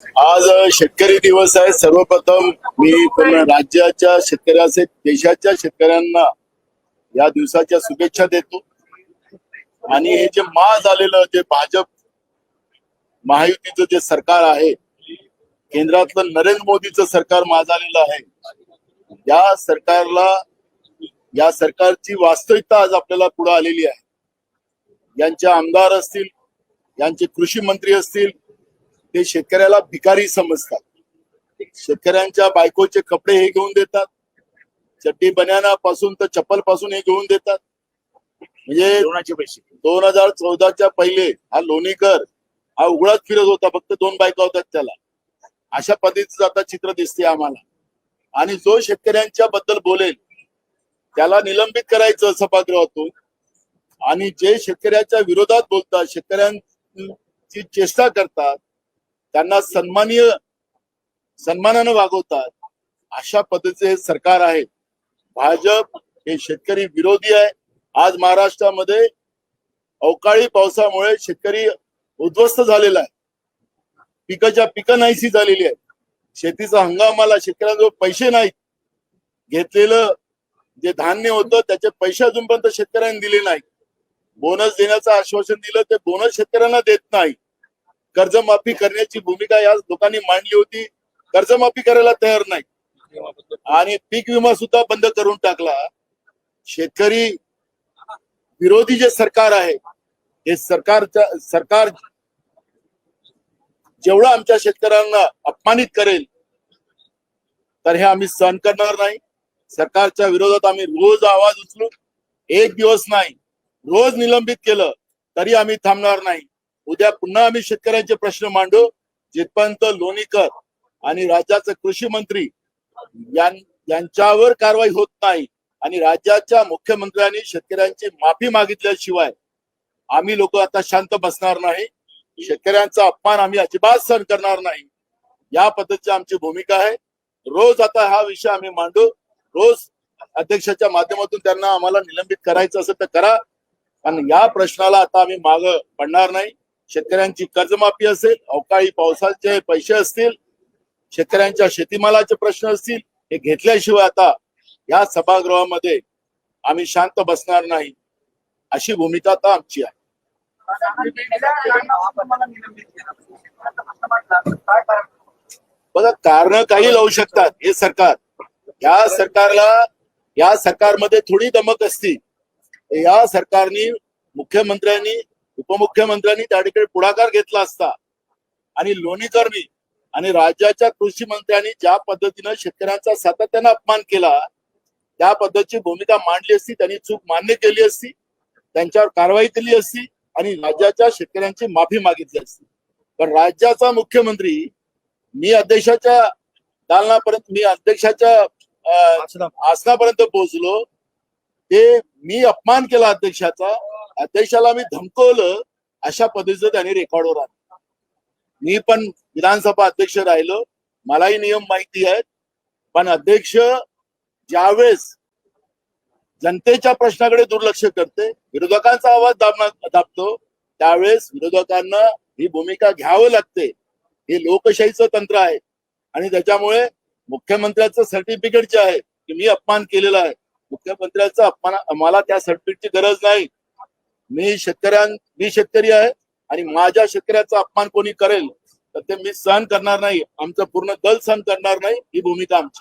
आज शेतकरी दिवस आहे. सर्वप्रथम मी पूर्ण राज्याच्या शेतकऱ्याचे देशाच्या शेतकऱ्यांना या दिवसाच्या शुभेच्छा देतो. आणि हे जे मा झालेलं जे भाजप महायुतीचं जे सरकार आहे केंद्रातलं नरेंद्र मोदीचं सरकार मा झालेलं आहे. या सरकारला या सरकारची वास्तविकता आज आपल्याला पुढे आलेली आहे. यांचे आमदार असतील यांचे कृषी मंत्री असतील ते शेतकऱ्याला भिकारी समजतात. शेतकऱ्यांच्या बायकोचे कपडे हे घेऊन देतात. चड्डी बन्याना पासून तर चप्पलपासून हे घेऊन देतात. म्हणजे दोन हजार चौदाच्या पहिले हा लोणीकर हा उघडाच फिरत होता. फक्त दोन बायका होतात त्याला. अशा पद्धतीचं आता चित्र दिसते आम्हाला. आणि जो शेतकऱ्यांच्या बद्दल बोलेल त्याला निलंबित करायचं सभागृहातून आणि जे शेतकऱ्याच्या विरोधात बोलतात शेतकऱ्यांची चेष्टा करतात त्यांना सन्मानीय सन्मानानं वागवतात. अशा पद्धतीचे हे सरकार आहे. भाजप हे शेतकरी विरोधी आहे. आज महाराष्ट्रामध्ये अवकाळी पावसामुळे शेतकरी उद्ध्वस्त झालेला आहे. पिकाच्या पिक नाहीशी झालेली आहे शेतीचा हंगामाला शेतकऱ्यांजवळ पैसे नाहीत. घेतलेलं जे धान्य होतं त्याचे पैसे अजूनपर्यंत शेतकऱ्यांनी दिले नाही बोनस देण्याचं आश्वासन दिलं ते बोनस शेतकऱ्यांना देत नाही कर्जमाफी करण्याची भूमिका या लोकांनी मांडली होती. कर्जमाफी करायला तयार नाही. आणि पीक विमा सुद्धा बंद करून टाकला. शेतकरी विरोधी जे सरकार आहे हे सरकारच्या सरकार जेवढं आमच्या शेतकऱ्यांना अपमानित करेल तर हे आम्ही सहन करणार नाही. सरकारच्या विरोधात आम्ही रोज आवाज उचलू. एक दिवस नाही. रोज निलंबित केलं तरी आम्ही थांबणार नाही. उद्या पुन्हा आम्ही शेतकऱ्यांचे प्रश्न मांडू. जिथपर्यंत लोणीकर आणि राज्याचे कृषी मंत्री यांच्यावर कारवाई होत नाही आणि राज्याच्या मुख्यमंत्र्यांनी शेतकऱ्यांची माफी मागितल्याशिवाय आम्ही लोक आता शांत बसणार नाही. शेतकऱ्यांचा अपमान आम्ही अजिबात सहन करणार नाही. या पद्धतीची आमची भूमिका आहे. रोज आता हा विषय आम्ही मांडू. रोज अध्यक्षाच्या माध्यमातून त्यांना आम्हाला निलंबित करायचं असेल तर करा. पण या प्रश्नाला आता आम्ही माग पडणार नाही. शेतकऱ्यांची कर्जमाफी असेल अवकाळी पावसाचे पैसे असतील शेतकऱ्यांच्या शेतीमालाचे प्रश्न असतील हे घेतल्याशिवाय आता या सभागृहामध्ये आम्ही शांत बसणार नाही. अशी भूमिका आता आमची आहे. बघा कारण काही लावू शकतात हे सरकार. या सरकारला या सरकारमध्ये थोडी दमक असती. या सरकारनी मुख्यमंत्र्यांनी उपमुख्यमंत्र्यांनी त्या ठिकाणी पुढाकार घेतला असता. आणि लोणीकरणी आणि राज्याच्या कृषी मंत्र्यांनी ज्या पद्धतीनं शेतकऱ्यांचा सातत्यानं अपमान केला त्या पद्धतीची भूमिका मांडली असती त्यांनी चूक मान्य केली असती त्यांच्यावर कारवाई केली असती आणि राज्याच्या शेतकऱ्यांची माफी मागितली असती. पण राज्याचा मुख्यमंत्री मी अध्यक्षाच्या दालनापर्यंत मी अध्यक्षाच्या आसनापर्यंत पोहोचलो. ते मी अपमान केला अध्यक्षाचा. अध्यक्षाला मी धमकवलं अशा पद्धतीचं त्याने रेकॉर्डवर आणलं. मी पण विधानसभा अध्यक्ष राहिलो. मलाही नियम माहिती आहेत. पण अध्यक्ष ज्यावेळेस जनतेच्या प्रश्नाकडे दुर्लक्ष करते विरोधकांचा आवाज दाबना दाबतो त्यावेळेस विरोधकांना ही भूमिका घ्यावं लागते. हे लोकशाहीचं तंत्र आहे. आणि त्याच्यामुळे मुख्यमंत्र्याचं सर्टिफिकेट जे आहे की मी अपमान केलेला आहे. मुख्यमंत्र्याचा अपमान मला त्या सर्टिफिकेटची गरज नाही. मी शेतकऱ्यां मी शेतकरी आहे आणि माझ्या शेतकऱ्याचा अपमान कोणी करेल तर ते मी सहन करणार नाही. आमचं पूर्ण दल सहन करणार नाही. ही भूमिका आमची.